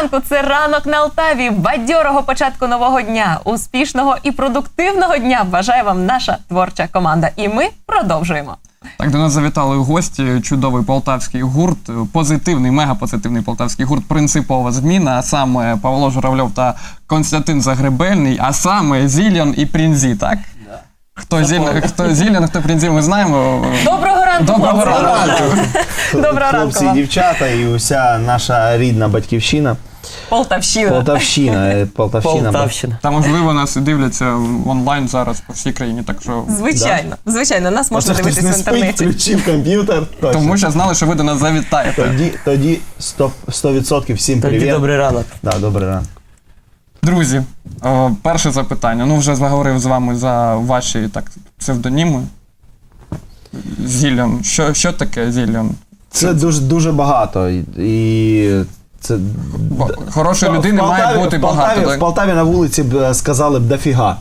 ранку! Це ранок на Алтаві. Бадьорого початку нового дня, успішного і продуктивного дня бажає вам наша творча команда. І ми продовжуємо. Так, до нас завітали гості, чудовий полтавський гурт, позитивний, мегапозитивний полтавський гурт Принципова зміна, а саме Павло Журавльов та Константин Загребельний, а саме Зіліан і Прінзі, так? Хто Зіліан, хто Зіліан, хто Прінзі, ми знаємо. Доброго ранку! Доброго хлопці! ранку. Доброго ранку Хлопці, вам. дівчата і уся наша рідна батьківщина. Полтавщина. Полтавщина. е, Полтавщина. Полтавщина. Та можливо нас і дивляться онлайн зараз по всій країні, так що Звичайно, звичайно, нас можна Може, хтось дивитися не в спить, інтернеті. включив комп'ютер. Точно. тому що знали, що ви до нас завітаєте. Тоді, тоді 100%, 100% всім Тоді привіт. добрий ранок. Да, добрий ранок. Друзі, о, перше запитання. Ну, вже заговорив з вами за ваші так псевдоніми. Зіліан. Що, що таке Зіліан? Це дуже, дуже багато. і- І це... Бо Хорошої людини В має Полтаві- бути в Полтаві, багато. В Полтаві на вулиці б е, сказали б дофіга.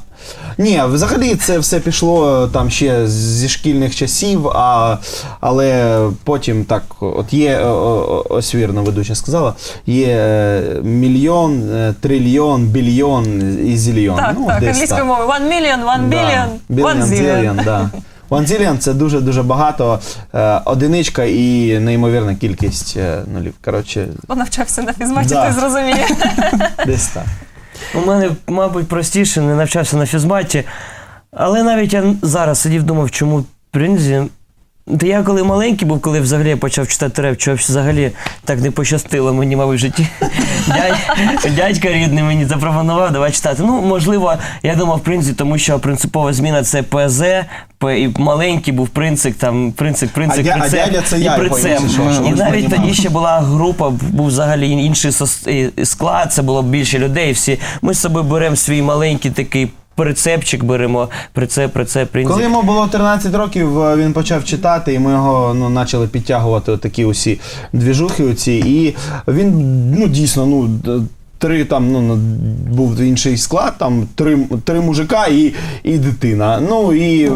Ні, взагалі це все пішло е, там ще зі шкільних часів, а, але потім так, от є, е, ось вірно ведуча сказала, є мільйон, трильйон, більйон і зільйон. Так, ну, так, десь англійською так. мовою. One million, one billion, Да. one zillion, да. One zillion – це дуже-дуже багато. Е, одиничка і неймовірна кількість е, нулів. Коротше, Хто навчався на фізматі, Да. ти зрозуміє. десь так. У мене, мабуть, простіше, не навчався на фізматі. Але навіть я зараз сидів, думав, чому Прінзі. Та я коли маленький був, коли взагалі я почав читати реп, що взагалі так не пощастило мені, мабуть, в житті. Дядь, дядька рідний мені запропонував, давай читати. Ну, можливо, я думав Прінзі, тому що принципова зміна це ПЗ, П, і маленький був принцип, там принцип, принцип, А дя- а прицеп, дядя це і я, що, щоб І ви навіть тоді ще була група, був взагалі інший сос- і склад, це було більше людей. Всі ми з собою беремо свій маленький такий прицепчик, беремо прицеп, прицеп, принцип. Коли йому було 13 років, е, він почав читати, і ми його ну, почали підтягувати такі усі двіжухи оці. І він ну, дійсно ну, три там ну, був інший склад, там три, три мужика і, і дитина. Ну і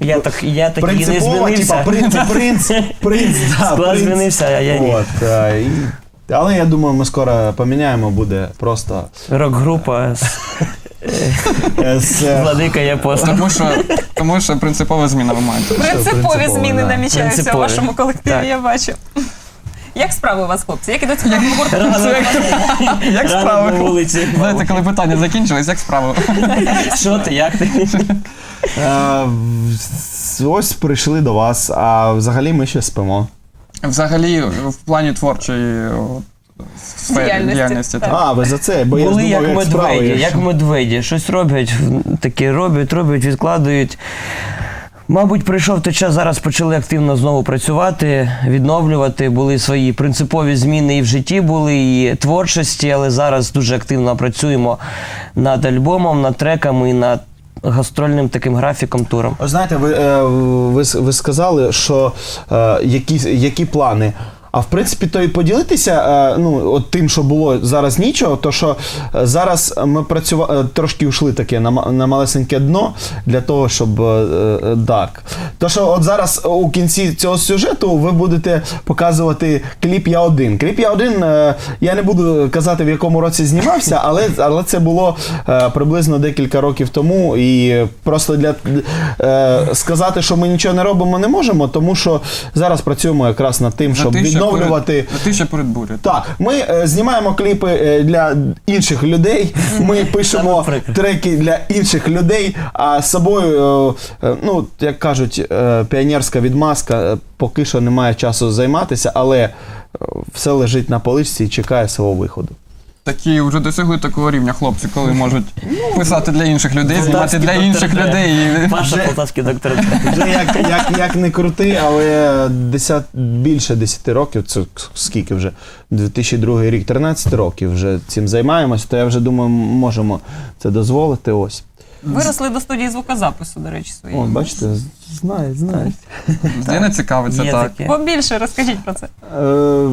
Я так, я так і не змінився. типа принц, принц, принц, да, Склад принц. змінився, а я ні. От, е, і, але я думаю, ми скоро поміняємо, буде просто Рок-група е, е, Владика я пост. Тому що, тому що принципова зміна ви маєте. Принципові принципово, зміни да. намічаються у Принципові. вашому колективі, я бачу. Як справи у вас, хлопці? Як ідуть? Як Ранок на справи? вулиці. Знаєте, коли питання закінчились, як справи? Що ти, як ти? е, ось прийшли до вас, а взагалі ми ще спимо. Взагалі, в плані творчої о, сфери Діяльності, діяльності. так. А, ви за це, бо я ж Були думав, як як медведі, як медведі. Щось роблять, таке роблять, роблять, відкладають. Мабуть, прийшов той час, зараз почали активно знову працювати, відновлювати. Були свої принципові зміни і в житті були, і творчості, але зараз дуже активно працюємо над альбомом, над треками, над гастрольним таким графіком туром. Знаєте, ви, е, ви, ви сказали, що е, які, які плани. А в принципі, то і поділитися е, ну, от тим, що було зараз нічого, то що е, зараз ми працювали трошки йшли таке на, на малесеньке дно для того, щоб е, е, так. То що от зараз у кінці цього сюжету ви будете показувати кліп Я один. Кліп Я один. е, Я не буду казати в якому році знімався, але, але це було е, приблизно декілька років тому. І просто для е, сказати, що ми нічого не робимо, не можемо, тому що зараз працюємо якраз над тим, щоб Затища відновлювати. перед- Затища перед бурю. Так, ми е, знімаємо кліпи е, для інших людей. Ми пишемо треки для інших людей. А з собою, е, е, ну як кажуть, е, піонерська відмазка е, поки що немає часу займатися, але е, все лежить на поличці і чекає свого виходу. Такі вже досягли такого рівня хлопці, коли можуть писати для інших людей, знімати для інших людей. і- Паша Полтавський доктор. Вже як, як, як не крути, але 10, більше 10 років, це скільки вже? 2002 рік, 13 років вже цим займаємось, то я вже думаю, можемо це дозволити. Ось. Виросли до студії звукозапису, до речі, свої. О, бачите, знають, знають. Людина цікавиться Є так. таке. Побільше розкажіть про це. Е,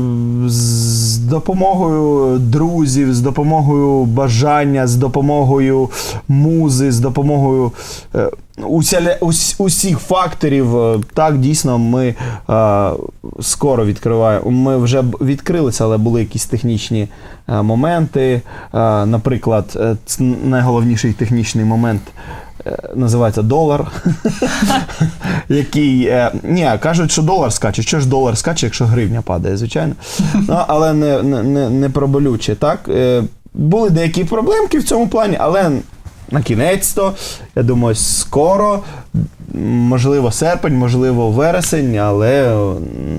З допомогою друзів, з допомогою бажання, з допомогою музи, з допомогою е, усяля, ус, усіх факторів, е, так дійсно ми е, скоро відкриваємо. Ми вже б відкрилися, але були якісь технічні е, моменти. Е, наприклад, е, ц- найголовніший технічний момент. Е, Називається долар, який е, ні, кажуть, що долар скаче. Що ж долар скаче, якщо гривня падає, звичайно. Ну, але не, не, не, не про болюче. Так? Е, були деякі проблемки в цьому плані, але на кінець-то, я думаю, скоро, можливо, серпень, можливо, вересень, але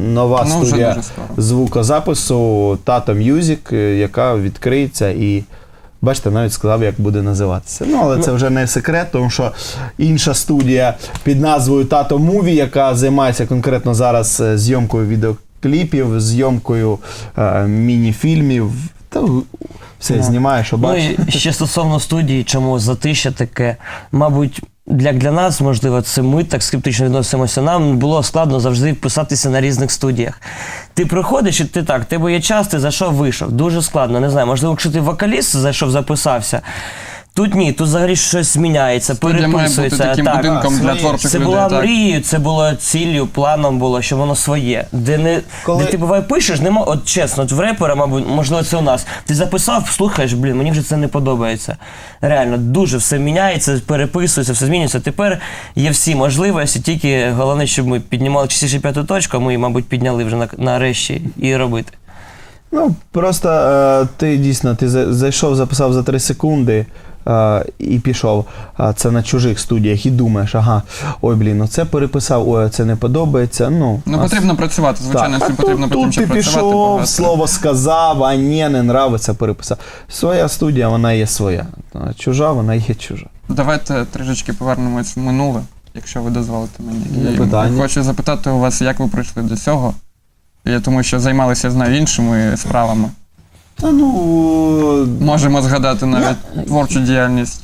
нова Ну, студія звукозапису Тато Music, яка відкриється і. Бачите, навіть сказав, як буде називатися. Ну, але це вже не секрет, тому що інша студія під назвою Тато Муві, яка займається конкретно зараз е, зйомкою відеокліпів, зйомкою е, міні-фільмів. Та все знімаєш, знімає, що Ну бачиш. і ще стосовно студії, чому затища таке, мабуть. Для, для нас, можливо, це ми так скептично відносимося. Нам було складно завжди вписатися на різних студіях. Ти приходиш і ти так, тебе є час, ти зайшов, вийшов. Дуже складно. Не знаю, можливо, якщо ти вокаліст зайшов, записався. Тут ні, тут взагалі щось зміняється, Студія має бути переписується. таким так. будинком для творчих Це людей. була так. мрією, це було ціллю, планом було, що воно своє. Де не Коли- де ти буває пишеш, нема, от чесно, от в репера, мабуть, можливо, це у нас. Ти записав, слухаєш, блін, мені вже це не подобається. Реально, дуже все міняється, переписується, все змінюється. Тепер є всі можливості, тільки головне, щоб ми піднімали частіше п'яту точку, а ми, мабуть, підняли вже на, нарешті і робити. Ну, просто е, ти дійсно ти за- зайшов, записав за 3 секунди і пішов. Це на чужих студіях, і думаєш, ага, ой, блін, ну це переписав, ой, це не подобається. Ну, Ну а потрібно працювати, звичайно, так. а потрібно тут, потім тут ще ти працювати. пішов, багато. слово сказав, а ні, не нравиться, переписав. Своя студія, вона є своя. Чужа, вона є чужа. Давайте трішечки повернемось в минуле, якщо ви дозволите мені. І. Хочу запитати у вас, як ви прийшли до цього. Я тому що займалися, я знаю, іншими справами. Та ну. Можемо згадати навіть творчу діяльність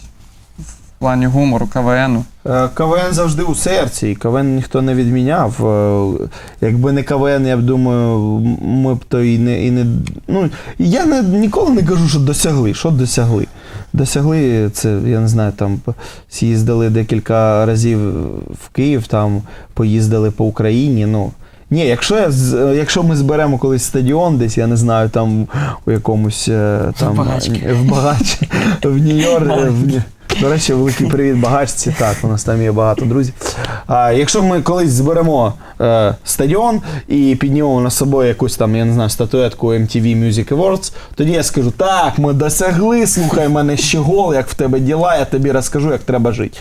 в плані гумору, КВНу. Е, КВН завжди у серці, і КВН ніхто не відміняв. Е, Якби не КВН, я б думаю, ми б то і не. І не ну, я не, ніколи не кажу, що досягли. Що досягли? Досягли, це, я не знаю, там з'їздили декілька разів в Київ, там поїздили по Україні. Ну. Ні, якщо, я, з- якщо ми зберемо колись стадіон, десь, я не знаю, там у якомусь е, там, Багачки. в Багачі, в Нью-Йорк. в Нью- до речі, великий привіт багачці. Так, у нас там є багато друзів. А якщо ми колись зберемо е, стадіон і піднімемо на собою якусь там, я не знаю, статуетку MTV Music Awards, тоді я скажу: так, ми досягли, слухай мене ще гол, як в тебе діла, я тобі розкажу, як треба жити.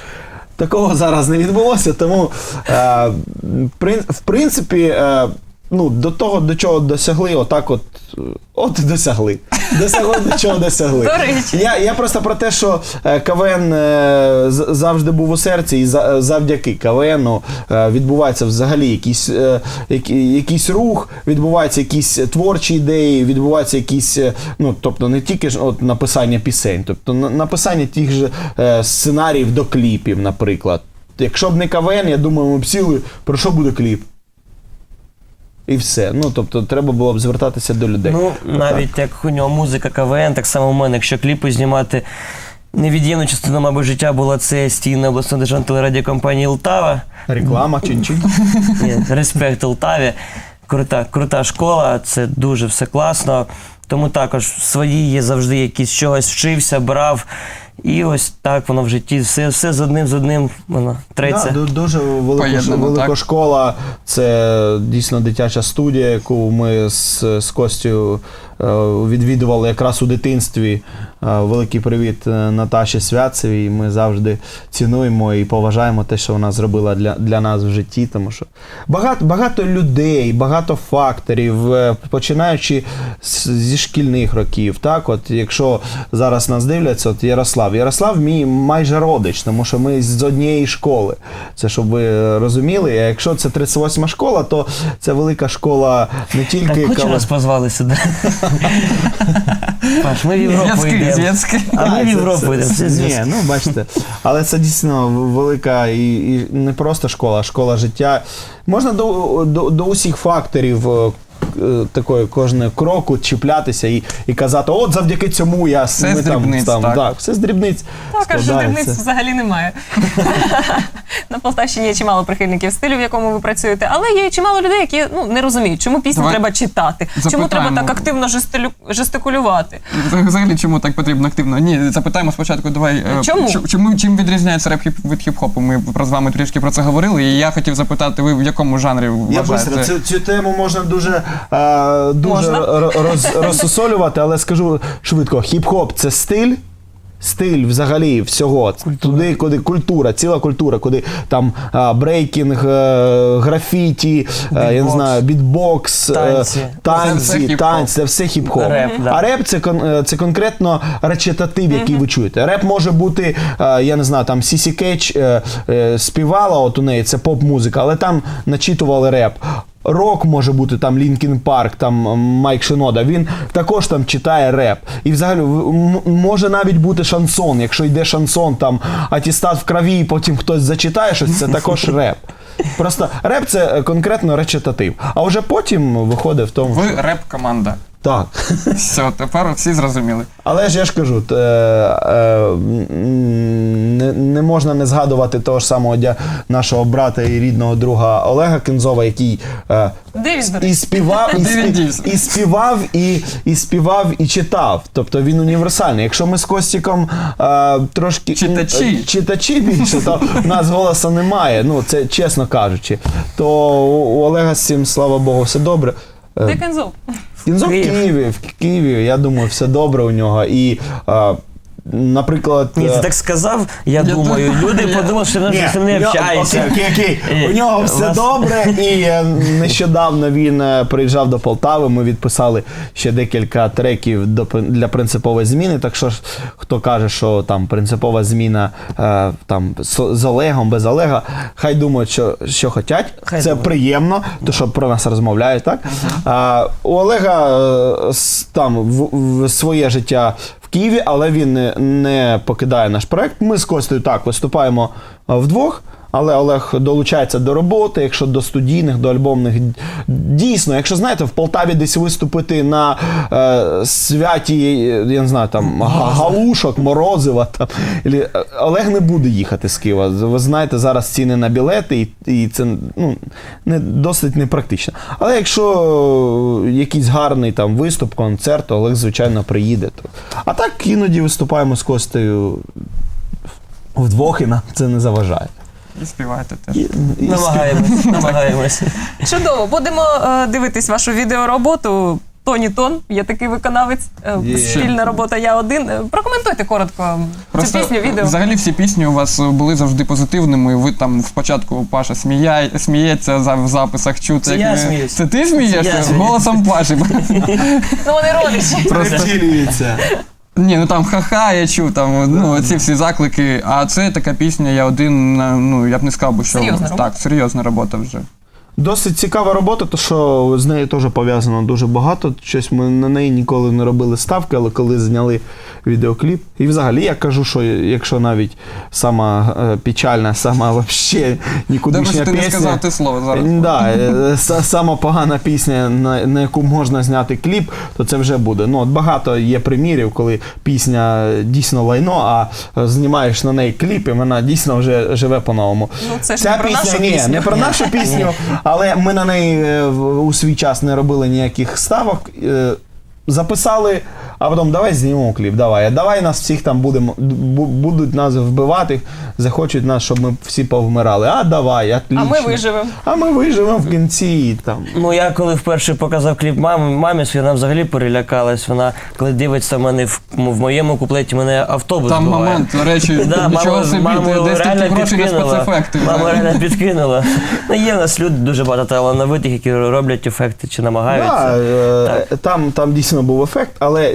Такого зараз не відбулося, тому е, в принципі. Е, Ну, до того, до чого досягли, отак от, е, от і досягли. Досягли, до чого досягли. До речі. Я, я просто про те, що е, КВН е, з- завжди був у серці, і за- завдяки КВНу е, відбувається взагалі якийсь, е, який- якийсь рух, відбуваються якісь творчі ідеї, відбуваються якісь, е, ну тобто не тільки ж от написання пісень, тобто на- написання тих же е, сценаріїв до кліпів, наприклад. Якщо б не КВН, я думаю, ми б сіли, про що буде кліп? І все. Ну, тобто, треба було б звертатися до людей. Ну, Отак. навіть як у нього музика КВН, так само у мене, якщо кліпи знімати. Невід'ємна частина, мабуть, життя була це стійна обласна державна телерадіокомпанія Лтава. Реклама, чин-чин. Ні, Респект Лтаві. Крута, крута школа, це дуже все класно. Тому також свої є завжди якісь чогось вчився, брав. І ось так воно в житті. Все, все з одним з одним воно треться. Да, ду- дуже велика, велика так. школа. Це дійсно дитяча студія, яку ми з, з Костю відвідували якраз у дитинстві. Е, Великий привіт е, Наташі Святцевій. Ми завжди цінуємо і поважаємо те, що вона зробила для, для нас в житті. Тому що багато, багато людей, багато факторів, е, починаючи з, зі шкільних років. Так, от якщо зараз нас дивляться, от Ярослав. Ярослав мій майже родич, тому що ми з однієї школи. Це щоб ви е, розуміли. А якщо це 38 школа, то це велика школа не тільки Так хоч каве- нас позвали сюди. Паш, ми в Європу Зв'язки, йдемо. зв'язки. А ми в Європу йдемо. Все Ні, ну бачите. Але це дійсно велика і, і не просто школа, а школа життя. Можна до, до, до усіх факторів е, такої кожного кроку чіплятися і, і казати, от завдяки цьому я Все ми з дрібниць, там, так. так, все з дрібниць. Так, аж складається. дрібниць взагалі немає. На Полтавщині є чимало прихильників стилю, в якому ви працюєте, але є чимало людей, які ну не розуміють, чому пісню Давай треба читати, чому треба так активно жестилю- жестикулювати. Взагалі, чому так потрібно активно? Ні, запитаємо спочатку. Давай е, Чому? чому чим відрізняється реп від хіп-хопу? Ми про з вами трішки про це говорили, і я хотів запитати, ви в якому жанрі Я вважаєте? быстро, цю, цю тему можна дуже, е, дуже ро- роз, розсусолювати, але скажу швидко: хіп-хоп це стиль. Стиль взагалі всього туди, куди культура, ціла культура, куди там а, брейкінг, е, графіті, е, я не Бітбокс. знаю, бітбокс, е, Танці. Це все танці, хіп-хоп. танці, це все хіп-хоп. Реп, да. А реп це, кон- е, це конкретно речитатив, який ви чуєте. Реп може бути, е, я не знаю, там Сісі Кетч е, е, співала, от у неї це поп-музика, але там начитували реп. Рок може бути там Лінкін Парк, там Майк Шинода. Він також там читає реп. І взагалі може навіть бути шансон. Якщо йде шансон, там атістат в крові, і потім хтось зачитає щось, це також реп. Просто реп це конкретно речитатив. А вже потім виходить в тому. Ви реп-команда. Так. Все, тепер всі зрозуміли. Але ж я ж кажу, т- е, е, не, не можна не згадувати того ж самого дя, нашого брата і рідного друга Олега Кензова, який е, і співав, і, спів, і співав, і, і співав, і читав. Тобто він універсальний. Якщо ми з Костіком е, трошки Читачі. е, читачі більше, то в нас голосу немає. Ну це чесно кажучи. То у у Олега з цим, слава Богу, все добре. Е, Де Кензов? Кінзов в Києві, в Києві, я думаю, все добре у нього. І, а, наприклад. Ні, е, ти так сказав, я, думаю, люди подумали, що ні, вже у нього- Окей, окей, окей. Е, У нього все вас- добре, і е, нещодавно він е, приїжджав до Полтави. Ми відписали ще декілька треків до, пр- для принципової зміни. Так що ж, хто каже, що там принципова зміна е, там з, з Олегом, без Олега, хай думають, що, що хотять. Хай Це думають. приємно, то що про нас розмовляють, так? А, у Олега е, с- там в, в своє життя Києві, але він не, не покидає наш проект. Ми з Костею так виступаємо е, вдвох. Але Олег долучається до роботи, якщо до студійних, до альбомних. Дійсно, якщо знаєте, в Полтаві десь виступити на е, святі, я не знаю, там галушок, морозива. Там, Олег не буде їхати з Києва. Ви знаєте, зараз ціни на білети, і, і це ну, не, досить непрактично. Але якщо якийсь гарний там виступ, концерт, то Олег, звичайно, приїде. То. А так іноді виступаємо з Костею вдвох, і нам це не заважає. І співаєте теж. Намагаємось, намагаємось. Чудово, будемо е, дивитись вашу відеороботу. Тоні Тон, є такий виконавець, е, Є. спільна робота Я один. Е, Прокоментуйте коротко Просто цю пісню, відео. взагалі всі пісні у вас були завжди позитивними. Ви там спочатку Паша сміяє, сміється за в записах чути. Це як я ви- сміюсь. Це ти смієшся? Я сміюсь. Голосом Паші. Ну вони родичі. Просто Втілюється. Ні, ну там ха-ха, я чув там ну ці всі заклики. А це така пісня, я один. на- Ну я б не сказав, би, що Серйозна робота. так, серйозна робота вже. Досить цікава робота, то що з нею теж пов'язано дуже багато. Щось ми на неї ніколи не робили ставки, але коли зняли відеокліп. І взагалі я кажу, що якщо навіть сама е, печальна, сама вообще нікудишня ти не сказав те слово зараз. Е, Да, е, сама погана пісня, на, на яку можна зняти кліп, то це вже буде. Ну, от багато є примірів, коли пісня дійсно лайно, а е, знімаєш на неї кліп, і вона дійсно вже живе по-новому. Ну, це ж Ця не про пісня, нашу ні, пісню. не про нашу пісню, але ми на неї е, у свій час не робили ніяких ставок. е, Записали, а потім давай знімемо кліп, давай. Давай нас всіх там будемо, будуть нас вбивати, захочуть нас, щоб ми всі повмирали. А давай, А ми виживемо. А ми виживемо в кінці там. Ну, я коли вперше показав кліп мамі, мамі своїй, вона взагалі перелякалась. Вона, коли дивиться мене в, в моєму куплеті, мене автобус Там збиває. момент, до речі, Да, нічого собі, маму де стільки реально на підкинула. спецефекти. Мама реально підкинула. Ну, є в нас люди дуже багато талановитих, які роблять ефекти чи намагаються. Да, е, там, там дійсно був ефект, але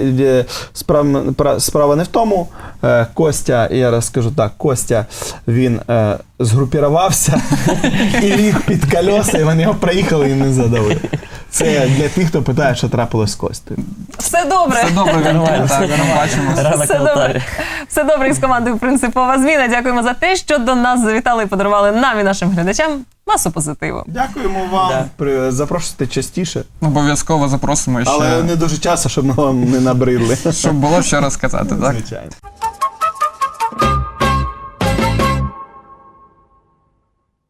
справа, справа не в тому. Е, Костя, я розкажу так, Костя він е, згрупірувався і ліг під колеса, і вони його проїхали і не задали. Це для тих, хто питає, що трапилось з Костю. Все добре. Все добре, так, бачимо. Все добре. Все добре із командою Принципова зміна. Дякуємо за те, що до нас завітали і подарували нам і нашим глядачам масу позитиву. Дякуємо вам. Да. При- Запрошуйте частіше, Обов'язково запросимо ще, але не дуже часто, щоб ми вам не набридли. щоб було що розказати, так? Звичайно.